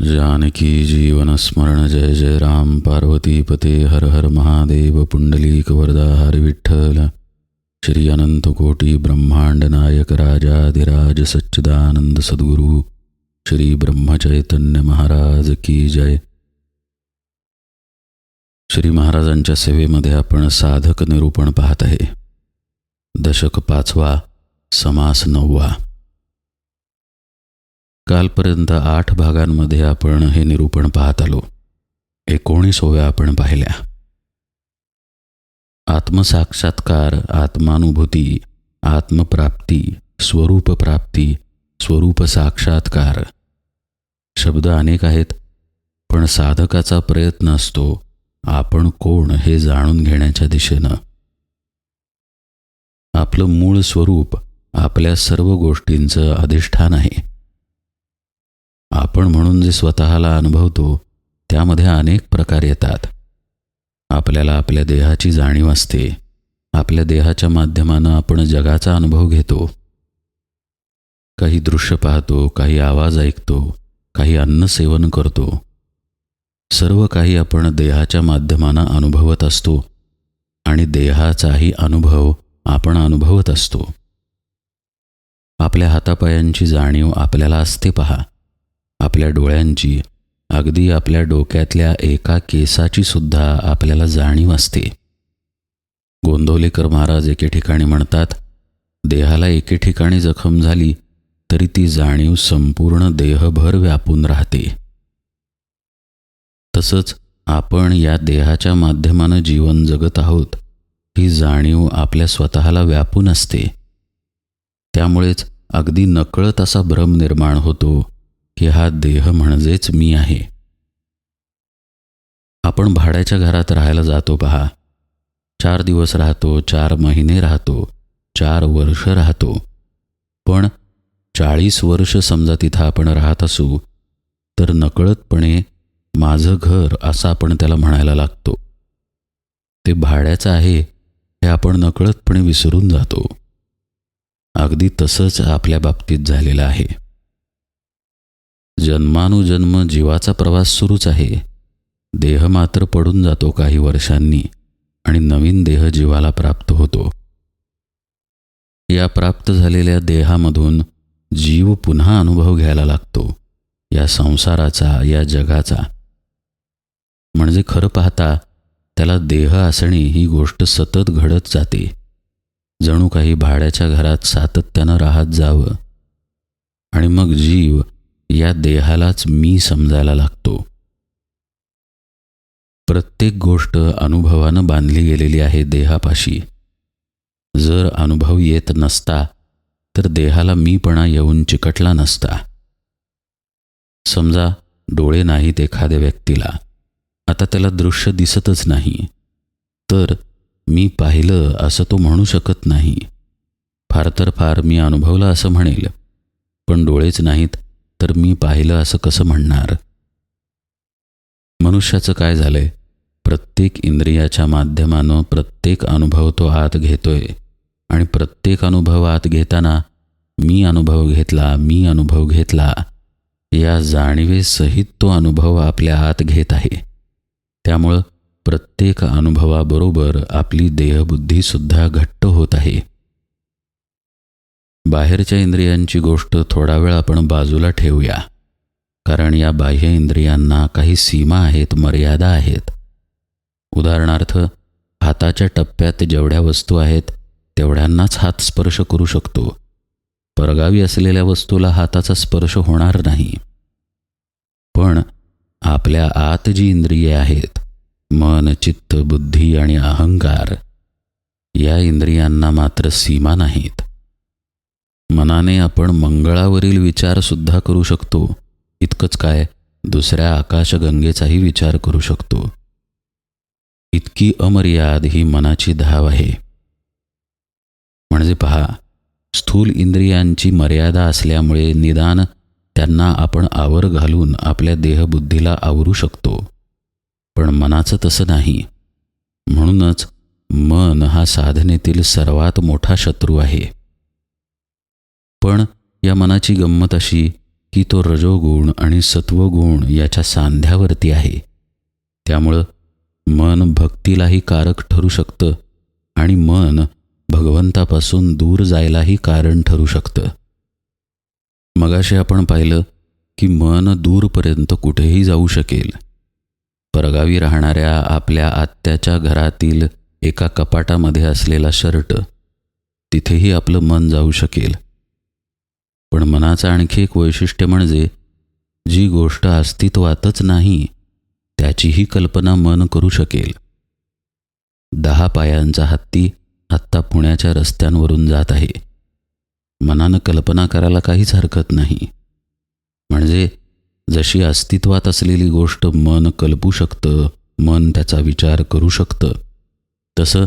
जानकी जीवनस्मरण जय जय राम। पार्वतीपते हर हर महादेव। पुंडलीक वरदा हर विठ्ठल। श्री अनंत कोटी ब्रह्मांड नायक राजाधिराज सच्चिदानंद सद्गुरु। श्री ब्रह्मचैतन्य महाराज की जय। श्री महाराजांच्या सेवेमध्ये आपण साधक निरूपण पाहत आहे। दशक पाचवा समास नववा। कालपर्यंत आठ भागांमध्ये आपण हे निरूपण पाहत आलो. एकोणीसोव्या आपण पाहिल्या. आत्मसाक्षात्कार आत्मानुभूती आत्मप्राप्ती स्वरूपप्राप्ती स्वरूप साक्षात्कार शब्द अनेक आहेत पण साधकाचा प्रयत्न असतो आपण कोण हे जाणून घेण्याच्या दिशेनं. आपलं मूळ स्वरूप आपल्या सर्व गोष्टींचं अधिष्ठान आहे. आपण म्हणून जे स्वतःला अनुभवतो त्यामध्ये अनेक प्रकार येतात. आपल्याला आपल्या देहाची जाणीव असते. आपल्या देहाच्या माध्यमानं आपण जगाचा अनुभव घेतो. काही दृश्य पाहतो काही आवाज ऐकतो काही अन्न सेवन करतो. सर्व काही आपण देहाच्या माध्यमानं अनुभवत असतो आणि देहाचाही अनुभव आपण अनुभवत असतो. आपल्या हातापायांची जाणीव आपल्याला असते पहा. आपल्या डोळ्यांची अगदी आपल्या डोक्यातल्या एका केसाची सुद्धा आपल्याला जाणीव असते. गोंदवलेकर महाराज एके ठिकाणी म्हणतात देहाला एके ठिकाणी जखम झाली तरी ती जाणीव संपूर्ण देहभर व्यापून राहते. तसंच आपण या देहाच्या माध्यमानं जीवन जगत आहोत ही जाणीव आपल्या स्वतःला व्यापून असते. त्यामुळेच अगदी नकळत असा भ्रम निर्माण होतो की हा देह म्हणजेच मी आहे. आपण भाड्याच्या घरात राहायला जातो पहा. चार दिवस राहतो चार महिने राहतो चार वर्ष राहतो. पण चाळीस वर्ष समजा तिथं आपण राहत असू तर नकळतपणे माझं घर असं आपण त्याला म्हणायला लागतो. ते भाड्याचं आहे हे आपण नकळतपणे विसरून जातो. अगदी तसंच आपल्या बाबतीत झालेलं आहे. जन्मानुजन्म जीवाचा प्रवास सुरूच आहे. देह मात्र पडून जातो काही वर्षांनी आणि नवीन देह जीवाला प्राप्त होतो. या प्राप्त झालेल्या देहामधून जीव पुन्हा अनुभव घ्यायला लागतो. या संसाराचा या जगाचा. म्हणजे खरं पाहता त्याला देह असणे ही गोष्ट सतत घडत जाते. जणू काही भाड्याच्या घरात सातत्यानं राहत जावं. आणि मग जीव या देहालाच मी समजायला लागतो. प्रत्येक गोष्ट अनुभवानं बांधली गेलेली आहे देहापाशी. जर अनुभव येत नसता तर देहाला मीपणा येऊन चिकटला नसता. समजा डोळे नाहीत एखाद्या व्यक्तीला. आता त्याला दृश्य दिसतच नाही. तर मी पाहिलं असं तो म्हणू शकत नाही. फार तर फार मी अनुभवला असं म्हणेल. पण डोळेच नाहीत तर मी पाहिलं असं कसं म्हणणार? मनुष्याचं काय झालंय? प्रत्येक इंद्रियाच्या माध्यमानं प्रत्येक अनुभव तो आत घेतोय. आणि प्रत्येक अनुभव आत घेताना मी अनुभव घेतला मी अनुभव घेतला या जाणीवेसहित तो अनुभव आपल्या आत घेत आहे. त्यामुळं प्रत्येक अनुभवाबरोबर आपली देहबुद्धीसुद्धा घट्ट होत आहे. बाहेरच्या इंद्रियांची गोष्ट थोडा वेळ आपण बाजूला ठेवूया. कारण या बाह्य इंद्रियांना काही सीमा आहेत मर्यादा आहेत. उदाहरणार्थ हाताच्या टप्प्यात जेवढ्या वस्तू आहेत तेवढ्यांनाच हात स्पर्श करू शकतो. परगावी असलेल्या वस्तूला हाताचा स्पर्श होणार नाही. पण आपल्या आत जी इंद्रिये आहेत मन चित्त बुद्धी आणि अहंकार या इंद्रियांना मात्र सीमा नाहीत. मनाने आपण मंगळावरील विचारसुद्धा करू शकतो. इतकंच काय दुसऱ्या आकाशगंगेचाही विचार करू शकतो. इतकी अमर्याद ही मनाची धाव आहे. म्हणजे पहा स्थूल इंद्रियांची मर्यादा असल्यामुळे निदान त्यांना आपण आवर घालून आपल्या देहबुद्धीला आवरू शकतो. पण मनाचं तसं नाही. म्हणूनच मन हा साधनेतील सर्वात मोठा शत्रू आहे. पण या मनाची गंमत अशी की तो रजोगुण आणि सत्वगुण याच्या सांध्यावरती आहे. त्यामुळं मन भक्तीलाही कारक ठरू शकतं आणि मन भगवंतापासून दूर जायलाही कारण ठरू शकतं. मगाशी आपण पाहिलं की मन दूरपर्यंत कुठेही जाऊ शकेल. परगावी राहणाऱ्या आपल्या आत्याच्या घरातील एका कपाटामध्ये असलेला शर्ट तिथेही आपलं मन जाऊ शकेल. पण मनाचं आणखी एक वैशिष्ट्य म्हणजे जी गोष्ट अस्तित्वातच नाही त्याचीही कल्पना मन करू शकेल. दहा पायांचा हत्ती आत्ता पुण्याच्या रस्त्यांवरून जात आहे. मनानं कल्पना करायला काहीच हरकत नाही. म्हणजे जशी अस्तित्वात असलेली गोष्ट मन कल्पू शकतं मन त्याचा विचार करू शकतं तसं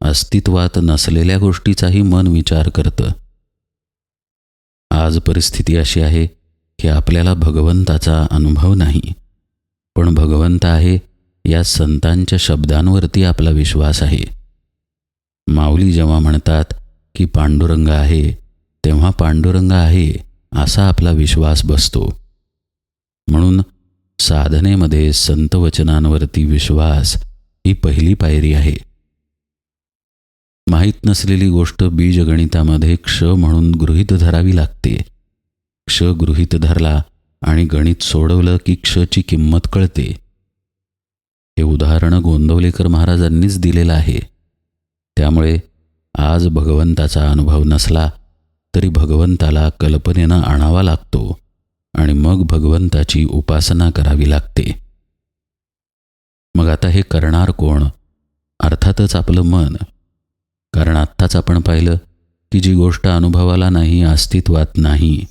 अस्तित्वात नसलेल्या गोष्टीचाही मन विचार करतं. आज परिस्थिती अशी आहे की आपल्याला भगवंताचा अनुभव नाही. पण भगवंत आहे या संतांच्या शब्दांवरती आपला विश्वास आहे. माऊली जेव्हा म्हणतात की पांडुरंग आहे तेव्हा पांडुरंग आहे असा आपला विश्वास बसतो. म्हणून साधनेमध्ये संतवचनांवरती विश्वास ही पहिली पायरी आहे. माहीत नसलेली गोष्ट बीजगणितामध्ये क्ष म्हणून गृहीत धरावी लागते. क्ष गृहीत धरला आणि गणित सोडवलं की क्षची किंमत कळते. हे उदाहरण गोंदवलेकर महाराजांनीच दिलेलं आहे. त्यामुळे आज भगवंताचा अनुभव नसला तरी भगवंताला कल्पनेनं आणावा लागतो आणि मग भगवंताची उपासना करावी लागते. मग आता हे करणार कोण? अर्थातच आपलं मन. कारण आत्ताच आपण पाहिलं की जी गोष्ट अनुभवाला नाही अस्तित्वात नाही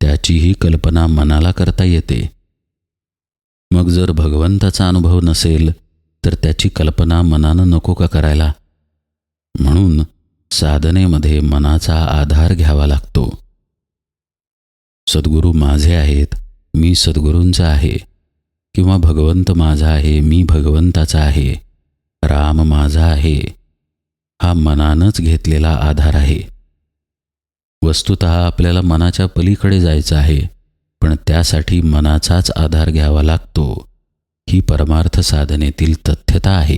त्याचीही कल्पना मनाला करता येते. मग जर भगवंताचा अनुभव नसेल तर त्याची कल्पना मनानं नको का करायला? म्हणून साधनेमध्ये मनाचा आधार घ्यावा लागतो. सद्गुरू माझे आहेत मी सद्गुरूंचा आहे किंवा भगवंत माझा आहे मी भगवंताचा आहे राम माझा आहे हा मनानंच घेतलेला आधार आहे. वस्तुत आपल्याला मनाच्या पलीकडे जायचं आहे पण त्यासाठी मनाचाच आधार घ्यावा लागतो. ही परमार्थ साधनेतील तथ्यता आहे.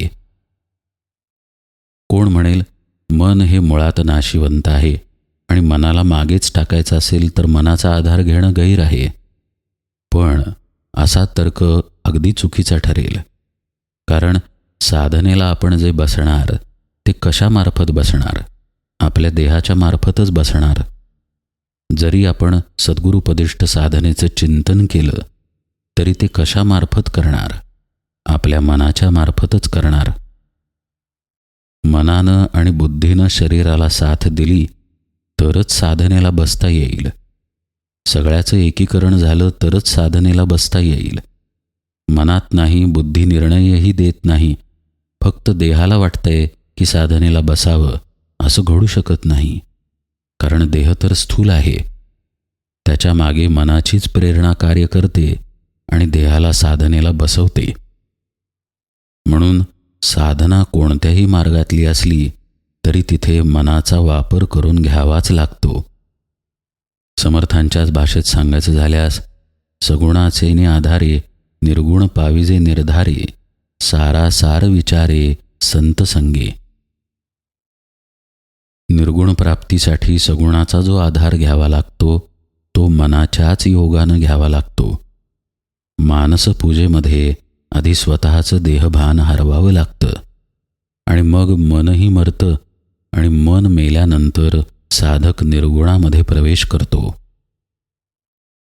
कोण म्हणेल मन हे मुळात नाशिवंत आहे आणि मनाला मागेच टाकायचं असेल तर मनाचा आधार घेणं गैर आहे. पण असा तर्क अगदी चुकीचा ठरेल. कारण साधनेला आपण जे बसणार ते कशामार्फत बसणार? आपल्या देहाच्या मार्फतच बसणार? जरी आपण सद्गुरुपदिष्ट साधनेचं चिंतन केलं तरी ते कशामार्फत करणार? आपल्या मनाच्या मार्फतच करणार? मनानं आणि बुद्धीनं शरीराला साथ दिली तरच साधनेला बसता येईल. सगळ्याचं एकीकरण झालं तरच साधनेला बसता येईल. मनात नाही बुद्धी निर्णयही देत नाही फक्त देहाला वाटतंय की साधनेला बसावं असं घडू शकत नाही. कारण देह तर स्थूल आहे. त्याच्यामागे मनाचीच प्रेरणा कार्य करते आणि देहाला साधनेला बसवते. म्हणून साधना कोणत्याही मार्गातली असली तरी तिथे मनाचा वापर करून घ्यावाच लागतो. समर्थांच्याच भाषेत सांगायचं झाल्यास सगुणाचे आधारे निर्गुण पाविजे निर्धारे सारा सार विचारे संत संगे. निर्गुण प्राप्तीसाठी सगुणाचा जो आधार घ्यावा लागतो तो मनाच्याच योगानं घ्यावा लागतो. मानसपूजेमध्ये आधी स्वतःचं देहभान हरवावं लागतं. आणि मग मनही मरतं आणि मन मेल्यानंतर साधक निर्गुणामध्ये प्रवेश करतो.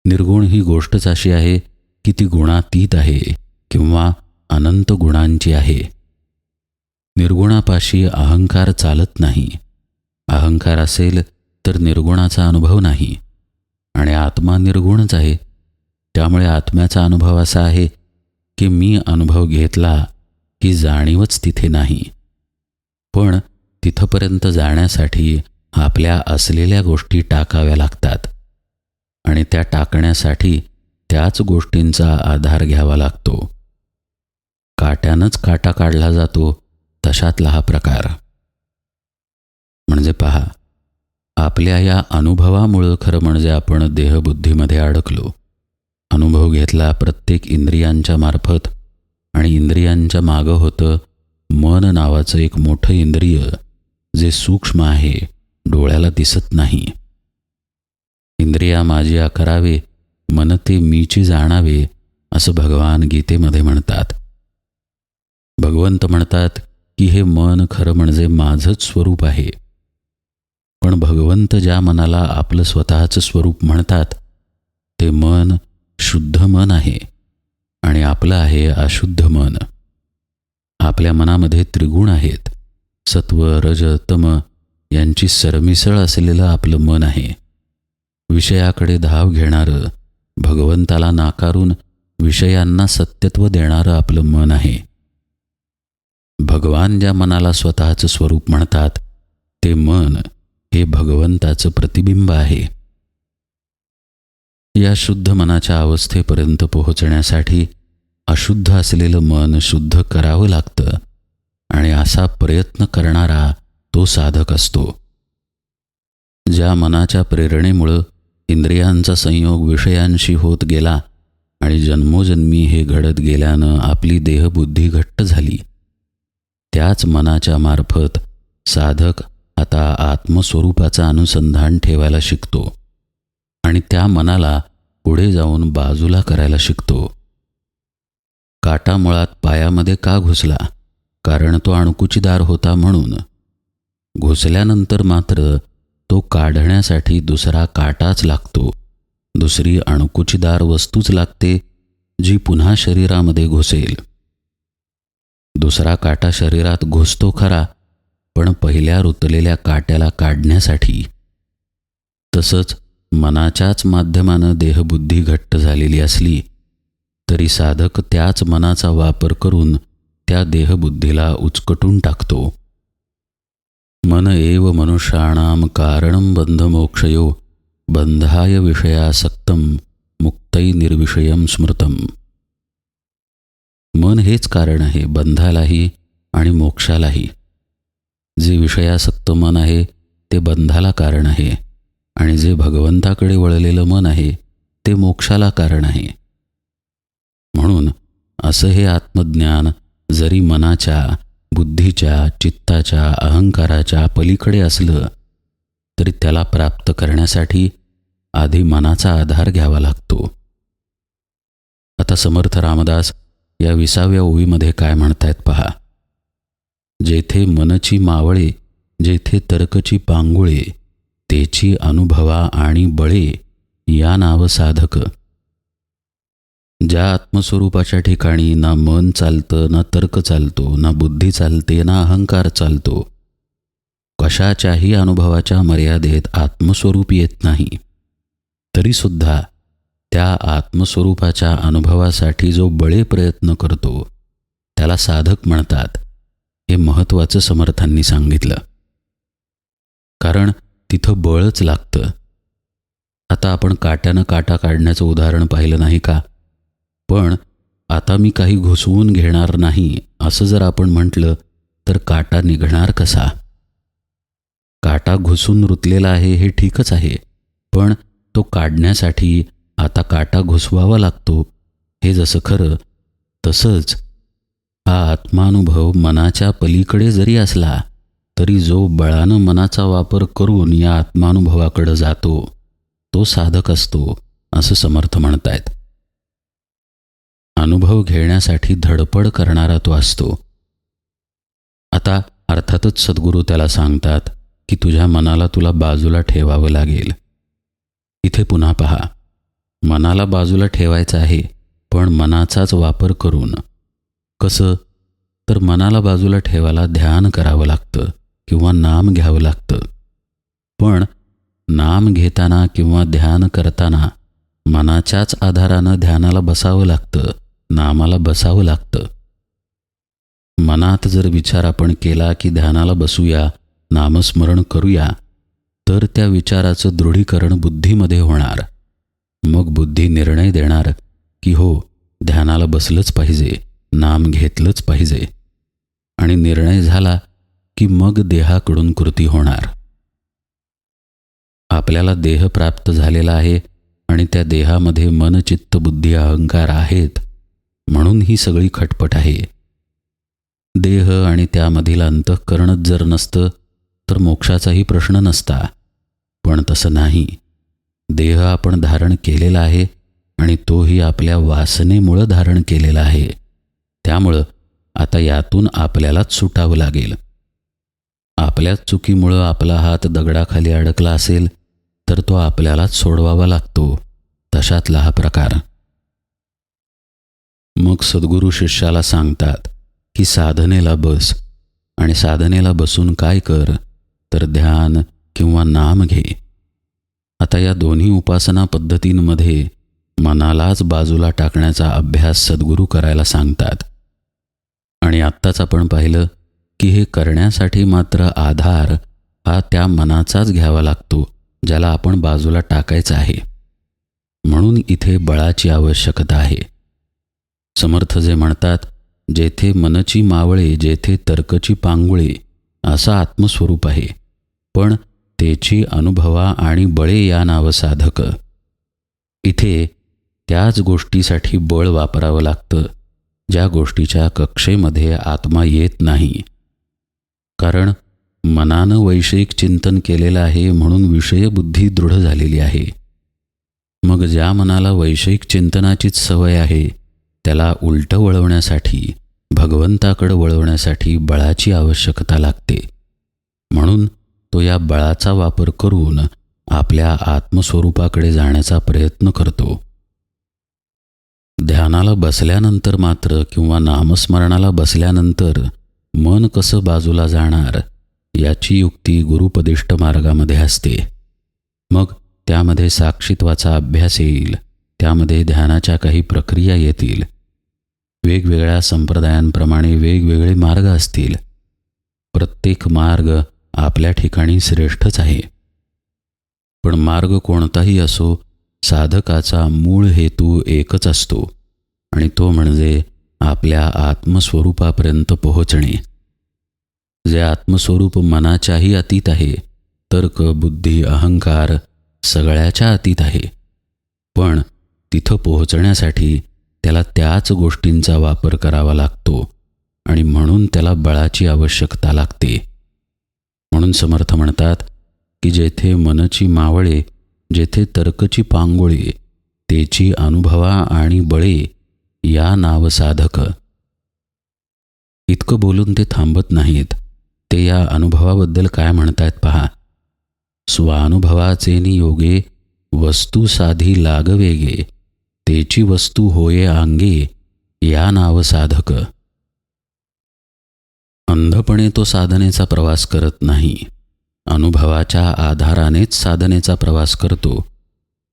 निर्गुण ही गोष्टच अशी आहे की ती गुणातीत आहे किंवा अनंत गुणांची आहे. निर्गुणापाशी अहंकार चालत नाही. अहंकार असेल तर निर्गुणाचा अनुभव नाही. आणि आत्मा निर्गुणच आहे. त्यामुळे आत्म्याचा अनुभव असा आहे की मी अनुभव घेतला की जाणीवच तिथे नाही. पण तिथंपर्यंत जाण्यासाठी आपल्या असलेल्या गोष्टी टाकाव्या लागतात. आणि त्या टाकण्यासाठी त्याच गोष्टींचा आधार घ्यावा लागतो. काट्यानंच काटा काढला जातो तशातला हा प्रकार. म्हणजे पहा आपल्या या अनुभवामुळं खरं म्हणजे आपण देहबुद्धीमध्ये अडकलो. अनुभव घेतला प्रत्येक इंद्रियांच्या मार्फत आणि इंद्रियांच्या मागं होतं मन नावाचं एक मोठं इंद्रिय जे सूक्ष्म आहे डोळ्याला दिसत नाही. इंद्रिया माझी अकरावे मन ते मीची जाणावे असं भगवान गीतेमध्ये म्हणतात. भगवंत म्हणतात की हे मन खरं म्हणजे माझंच स्वरूप आहे. पण भगवंत ज्या मनाला आपलं स्वतःचं स्वरूप म्हणतात ते मन शुद्ध मन आहे आणि आपलं आहे अशुद्ध मन. आपल्या मनामध्ये त्रिगुण आहेत. सत्व रज तम यांची सरमिसळ असलेलं आपलं मन आहे. विषयाकडे धाव घेणारं भगवंताला नाकारून विषयांना सत्यत्व देणारं आपलं मन आहे. भगवान ज्या मनाला स्वतःचं स्वरूप म्हणतात ते मन हे भगवंताचं प्रतिबिंब आहे. या शुद्ध मनाच्या अवस्थेपर्यंत पोहोचण्यासाठी अशुद्ध असलेलं मन शुद्ध करावं लागतं आणि असा प्रयत्न करणारा तो साधक असतो. ज्या मनाच्या प्रेरणेमुळं इंद्रियांचा संयोग विषयांशी होत गेला आणि जन्मोजन्मी हे घडत गेल्यानं आपली देहबुद्धी घट्ट झाली. त्याच मनाच्या मार्फत साधक आता आत्मस्वरूपाचा अनुसंधान ठेवायला शिकतो आणि त्या मनाला पुढे जाऊन बाजूला करायला शिकतो. काटा मुळात पायामध्ये का घुसला? कारण तो अणकुचीदार होता म्हणून. घुसल्यानंतर मात्र तो काढण्यासाठी दुसरा काटाच लागतो. दुसरी अणकुचीदार वस्तूच लागते जी पुन्हा शरीरामध्ये घुसेल. दुसरा काटा शरीरात घुसतो खरा पण पहिल्या रुतलेल्या काट्याला काढण्यासाठी तसंच मनाच्याच माध्यमानं देहबुद्धी घट्ट झालेली असली तरी साधक त्याच मनाचा वापर करून त्या देहबुद्धीला उचकटून टाकतो. मन एव मनुष्याणाम कारणं बंधमोक्षयो बंधाय विषयासक्तम मुक्तै निर्विषयम स्मृतम. मन हेच कारण आहे बंधालाही आणि मोक्षालाही. जे विषयासक्त मन आहे ते बंधाला कारण आहे. आणि जे भगवंताकडे वळलेलं मन आहे ते मोक्षाला कारण आहे. म्हणून असं हे आत्मज्ञान जरी मनाच्या बुद्धीच्या चित्ताच्या अहंकाराच्या पलीकडे असलं तरी त्याला प्राप्त करण्यासाठी आधी मनाचा आधार घ्यावा लागतो. आता समर्थ रामदास या विसाव्या ओवीमध्ये काय म्हणतायत पहा. जेथे मनची मावळे जेथे तर्कची पांगुळे तेची अनुभवा आणि बळे या नाव साधक. ज्या आत्मस्वरूपाच्या ठिकाणी ना मन चालतं ना तर्क चालतो ना बुद्धी चालते ना अहंकार चालतो कशाच्याही अनुभवाच्या मर्यादेत आत्मस्वरूप येत नाही. तरीसुद्धा त्या आत्मस्वरूपाच्या अनुभवासाठी जो बळे प्रयत्न करतो त्याला साधक म्हणतात. हे महत्त्वाचं समर्थांनी सांगितलं. कारण तिथं बळच लागतं. आता आपण काट्यानं काटा काढण्याचं उदाहरण पाहिलं नाही का? पण आता मी काही घुसवून घेणार नाही असं जर आपण म्हटलं तर काटा निघणार कसा? काटा घुसून रुतलेला आहे हे ठीकच आहे पण तो काढण्यासाठी आता काटा घुसवावा लागतो हे जसं खरं तसंच हा आत्मानुभव मनाच्या पलीकडे जरी असला तरी जो बळानं मनाचा वापर करून या आत्मानुभवाकडं जातो तो साधक असतो असं समर्थ म्हणतायत. अनुभव घेण्यासाठी धडपड करणारा तो असतो. आता अर्थातच सद्गुरू त्याला सांगतात की तुझ्या मनाला तुला बाजूला ठेवावं लागेल. इथे पुन्हा पहा. मनाला बाजूला ठेवायचं आहे पण मनाचाच वापर करून. कसं? तर मनाला बाजूला ठेवायला ध्यान करावं लागतं किंवा नाम घ्यावं लागतं. पण नाम घेताना किंवा ध्यान करताना मनाच्याच आधारानं ध्यानाला बसावं लागतं नामाला बसावं लागतं. मनात जर विचार आपण केला की ध्यानाला बसूया नामस्मरण करूया तर त्या विचाराचं दृढीकरण बुद्धीमध्ये होणार. मग बुद्धी निर्णय देणार की हो ध्यानाला बसलंच पाहिजे. नाम घेतलंच पाहिजे. आणि निर्णय झाला की मग देहाकडून कृती होणार. आपल्याला देह प्राप्त झालेला आहे आणि त्या देहामध्ये मन चित्त बुद्धी अहंकार आहेत म्हणून ही सगळी खटपट आहे. देह आणि त्यामधील अंतःकरणच जर नसतं तर मोक्षाचाही प्रश्न नसता. पण तसं नाही. देह आपण धारण केलेला आहे आणि तोही आपल्या वासनेमुळं धारण केलेला आहे. त्यामुळं आता यातून आपल्यालाच सुटावं लागेल. आपल्याच चुकीमुळं आपला हात दगडाखाली अडकला असेल तर तो आपल्यालाच सोडवावा लागतो. तशातला हा प्रकार. मग सद्गुरू शिष्याला सांगतात की साधनेला बस आणि साधनेला बसून काय कर तर ध्यान किंवा नाम घे. आता या दोन्ही उपासना पद्धतींमध्ये मनालाच बाजूला टाकण्याचा अभ्यास सद्गुरू करायला सांगतात. आणि आत्ताच आपण पाहिलं की हे करण्यासाठी मात्र आधार हा त्या मनाचाच घ्यावा लागतो ज्याला आपण बाजूला टाकायचा आहे. म्हणून इथे बळाची आवश्यकता आहे. समर्थ जे म्हणतात जेथे मनची मावळे जेथे तर्कची पांगुळे असा आत्मस्वरूप आहे. पण तेची अनुभवा आणि बळे या नाव साधक. इथे त्याच गोष्टीसाठी बळ वापरावं लागतं. ज्या गोष्टीच्या कक्षेमध्ये आत्मा येत नाही. कारण मनानं वैषयिक चिंतन केलेलं आहे म्हणून विषयबुद्धी दृढ झालेली आहे. मग ज्या मनाला वैषयिक चिंतनाचीच सवय आहे त्याला उलटं वळवण्यासाठी भगवंताकडं वळवण्यासाठी बळाची आवश्यकता लागते. म्हणून तो या बळाचा वापर करून आपल्या आत्मस्वरूपाकडे जाण्याचा प्रयत्न करतो. ध्यानाला बसल्यानंतर मात्र किंवा नामस्मरणाला बसल्यानंतर मन कसं बाजूला जाणार याची युक्ती गुरुपदिष्ट मार्गामध्ये असते. मग त्यामध्ये साक्षित्वाचा अभ्यास येईल त्यामध्ये ध्यानाच्या काही प्रक्रिया येतील. वेगवेगळ्या संप्रदायांप्रमाणे वेगवेगळे मार्ग असतील. प्रत्येक मार्ग आपल्या ठिकाणी श्रेष्ठच आहे. पण मार्ग कोणताही असो साधकाचा मूळ हेतू एकच असतो आणि तो म्हणजे आपल्या आत्मस्वरूपापर्यंत पोहोचणे. जे आत्मस्वरूप मनाच्याही अतीत आहे तर्क बुद्धी अहंकार सगळ्याच्या अतीत आहे. पण तिथं पोहोचण्यासाठी त्याला त्याच गोष्टींचा वापर करावा लागतो आणि म्हणून त्याला बळाची आवश्यकता लागते. म्हणून समर्थ म्हणतात की जेथे मनची मावळे जेथे तर्कची पांगोळी तेची अनुभवा आणि बळे या नावसाधक. इतकं बोलून ते थांबत नाहीत. ते या अनुभवाबद्दल काय म्हणतायत पहा. स्वानुभवाचे योगे वस्तू साधी लागवेगे तेची वस्तू होये आंगे या नाव साधक अंधपणे तो साधनेचा प्रवास करत नाही. अनुभवाच्या आधारानेच साधनेचा प्रवास करतो.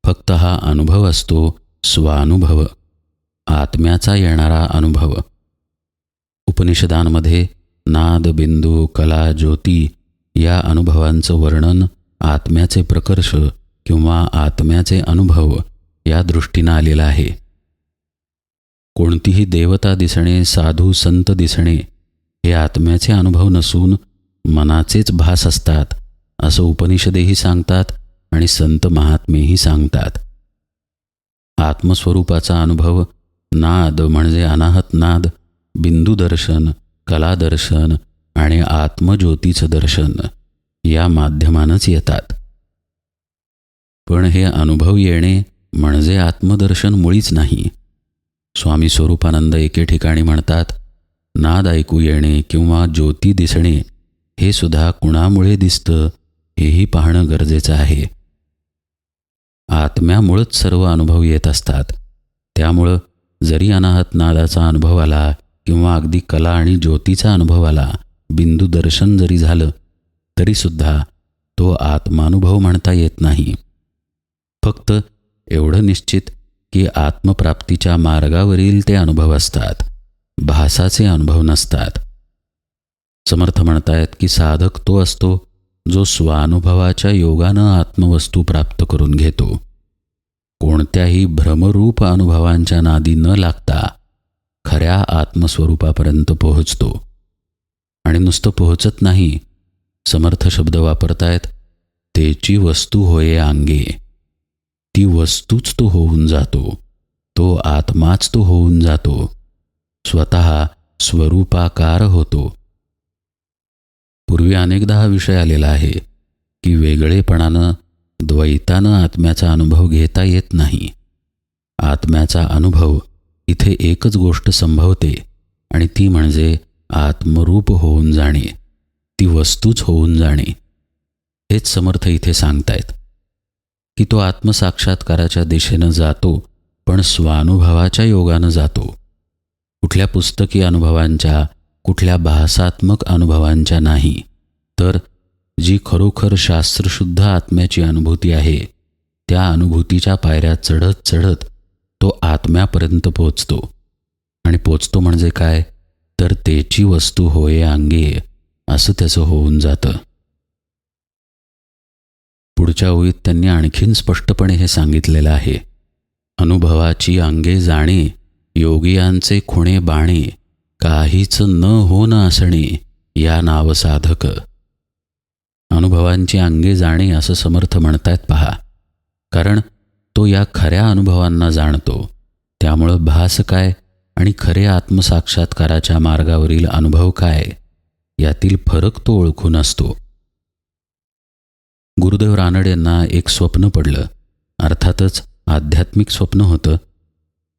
फक्त हा अनुभव असतो स्वानुभव. आत्म्याचा येणारा अनुभव. उपनिषदांमध्ये नाद बिंदू कला ज्योती या अनुभवांचं वर्णन आत्म्याचे प्रकर्ष किंवा आत्म्याचे अनुभव या दृष्टीनं आलेलं आहे. कोणतीही देवता दिसणे साधू संत दिसणे हे आत्म्याचे अनुभव नसून मनाचेच भास असतात. असं उपनिषदेही सांगतात आणि संत महात्मेही सांगतात. आत्मस्वरूपाचा अनुभव नाद म्हणजे अनाहत नाद बिंदुदर्शन कलादर्शन आणि आत्मज्योतीचं दर्शन या माध्यमानंच येतात. पण हे अनुभव येणे म्हणजे आत्मदर्शन मुळीच नाही. स्वामी स्वरूपानंद एके ठिकाणी म्हणतात नाद ऐकू येणे किंवा ज्योती दिसणे हे सुद्धा कुणामुळे दिसतं? हेही पाहणं गरजेचं आहे. आत्म्यामुळंच सर्व अनुभव येत असतात. त्यामुळं जरी अनाहत नादाचा अनुभव आला किंवा अगदी कला आणि ज्योतीचा अनुभव आला बिंदू दर्शन जरी झालं तरीसुद्धा तो आत्मानुभव म्हणता येत नाही. फक्त एवढं निश्चित की आत्मप्राप्तीच्या मार्गावरील ते अनुभव असतात. भासाचे अनुभव नसतात. समर्थ म्हणतायत की साधक तो असतो जो स्वानुभवाच्या योगानं आत्मवस्तू प्राप्त करून घेतो. कोणत्याही भ्रमरूप अनुभवांच्या नादी न लागता खऱ्या आत्मस्वरूपापर्यंत पोहोचतो. आणि नुसतं पोहोचत नाही समर्थ शब्द वापरतायत तेची वस्तू होये अंगे ती वस्तूच तो होऊन जातो तो आत्माच तो होऊन जातो. स्वतः स्वरूपाकार होतो. पूर्वी अनेकदा हा विषय आलेला आहे की वेगळेपणानं द्वैतानं आत्म्याचा अनुभव घेता येत नाही. आत्म्याचा अनुभव इथे एकच गोष्ट संभवते आणि ती म्हणजे आत्मरूप होऊन जाणे ती वस्तूच होऊन जाणे. हेच समर्थ इथे सांगतायत. की तो आत्मसाक्षात्काराच्या दिशेनं जातो पण स्वानुभवाच्या योगानं जातो. कुठल्या पुस्तकी अनुभवांच्या कुठल्या भासात्मक अनुभवांच्या नाही तर जी खरोखर शास्त्रशुद्ध आत्म्याची अनुभूती आहे त्या अनुभूतीच्या पायऱ्या चढत चढत तो आत्म्यापर्यंत पोचतो. आणि पोचतो म्हणजे काय? तर तेची वस्तू होये अंगे असं त्याचं होऊन जातं. पुढच्या ओळीत त्यांनी आणखीन स्पष्टपणे हे सांगितलेलं आहे. अनुभवाची अंगे जाणे योगियांचे खुणे बाणे काहीच न होण असणे या नाव साधक अनुभवांची अंगे जाणे असं समर्थ म्हणतायत पहा. कारण तो या खऱ्या अनुभवांना जाणतो. त्यामुळं भास काय आणि खरे आत्मसाक्षात्काराच्या मार्गावरील अनुभव काय यातील फरक तो ओळखून असतो. गुरुदेव रानडेंना एक स्वप्न पडलं. अर्थातच आध्यात्मिक स्वप्न होतं.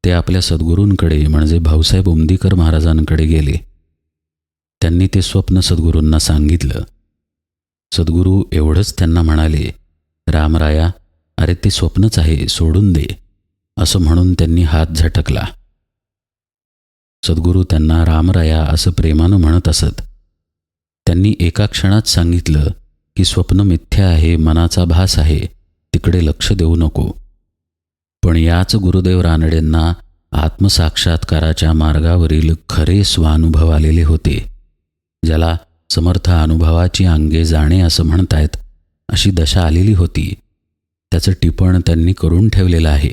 ते आपल्या सद्गुरूंकडे म्हणजे भाऊसाहेब उमदीकर महाराजांकडे गेले. त्यांनी ते स्वप्न सद्गुरूंना सांगितलं. सद्गुरू एवढंच त्यांना म्हणाले रामराया अरे ते स्वप्नच आहे सोडून दे असं म्हणून त्यांनी हात झटकला. सद्गुरू त्यांना रामराया असं प्रेमानं म्हणत असत. त्यांनी एका क्षणात सांगितलं की स्वप्न मिथ्या आहे मनाचा भास आहे तिकडे लक्ष देऊ नको. पण याच गुरुदेव रानडेंना आत्मसाक्षात्काराच्या मार्गावरील खरे स्वानुभव आलेले होते ज्याला समर्थ अनुभवाची अंगे जाणे असं म्हणतायत अशी दशा आलेली होती. त्याचं टिपण त्यांनी करून ठेवलेलं आहे.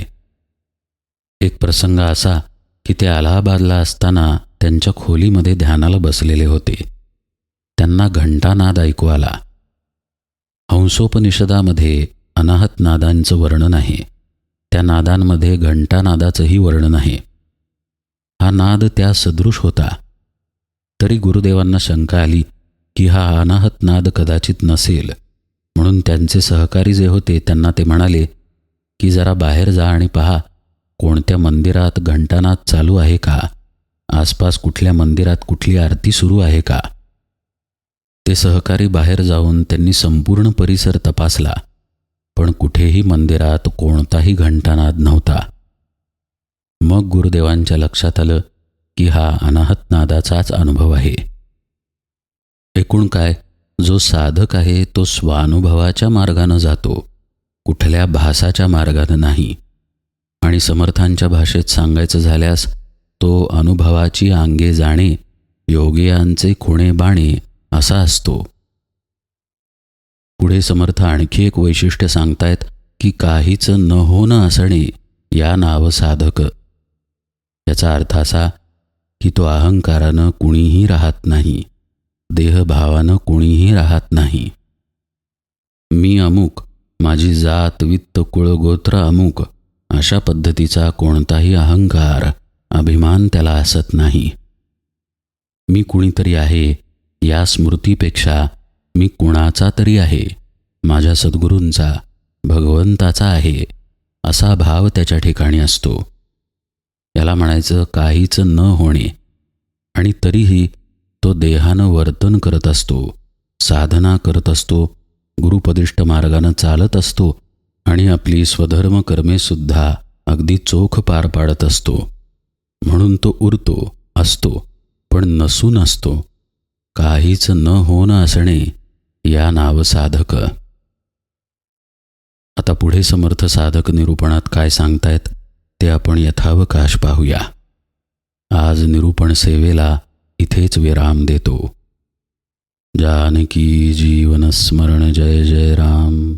एक प्रसंग असा की ते अलाहाबादला असताना त्यांच्या खोलीमध्ये ध्यानाला बसलेले होते. त्यांना घंटानाद ऐकू आला. हंसोपनिषदामध्ये अनाहत नादांचं वर्णन आहे. त्या नादांमध्ये घंटानादाचंही वर्णन आहे. हा नाद त्या सदृश होता. तरी गुरुदेवांना शंका आली की हा अनाहत नाद कदाचित नसेल. म्हणून त्यांचे सहकारी जे होते त्यांना ते म्हणाले की जरा बाहेर जा आणि पहा कोणत्या मंदिरात घंटानाद चालू आहे का? आसपास कुठल्या मंदिरात कुठली आरती सुरू आहे का? ते सहकारी बाहेर जाऊन त्यांनी संपूर्ण परिसर तपासला. पण कुठेही मंदिरात कोणताही घंटानाद नव्हता. मग गुरुदेवांच्या लक्षात आलं की हा अनाहत नादाचाच अनुभव आहे. एकूण काय जो साधक आहे तो स्वानुभवाच्या मार्गानं जातो कुठल्या भासाच्या मार्गानं नाही. आणि समर्थांच्या भाषेत सांगायचं झाल्यास तो अनुभवाची अंगे जाणे योगियांचे खुणे बाणे असा असतो. पुढे समर्थ आणखी एक वैशिष्ट्य सांगतायत की काहीच न होणं असणे या नाव साधक. याचा अर्थ असा की तो अहंकारानं कुणीही राहत नाही देहभावानं कुणीही राहत नाही. मी अमुक माझी जात वित्त कुळ गोत्र अमुक अशा पद्धतीचा कोणताही अहंकार अभिमान त्याला असत नाही. मी कुणीतरी आहे या स्मृतीपेक्षा मी कुणाचा तरी आहे. माझ्या सद्गुरूंचा भगवंताचा आहे असा भाव त्याच्या ठिकाणी असतो. याला म्हणायचं काहीच न होणे. आणि तरीही तो देहानं वर्तन करत असतो साधना करत असतो गुरुपदिष्ट मार्गानं चालत असतो आणि आपली स्वधर्म कर्मेसुद्धा अगदी चोख पार पाडत असतो. म्हणून तो उरतो असतो पण नसून असतो. काहीच न होणं असणे या नाव साधक. आता पुढे समर्थ साधक निरूपणात काय सांगतायत ते आपण यथावकाश पाहूया. आज निरूपण सेवेला इथेच विराम देतो. जानकी जीवन स्मरण जय जय राम.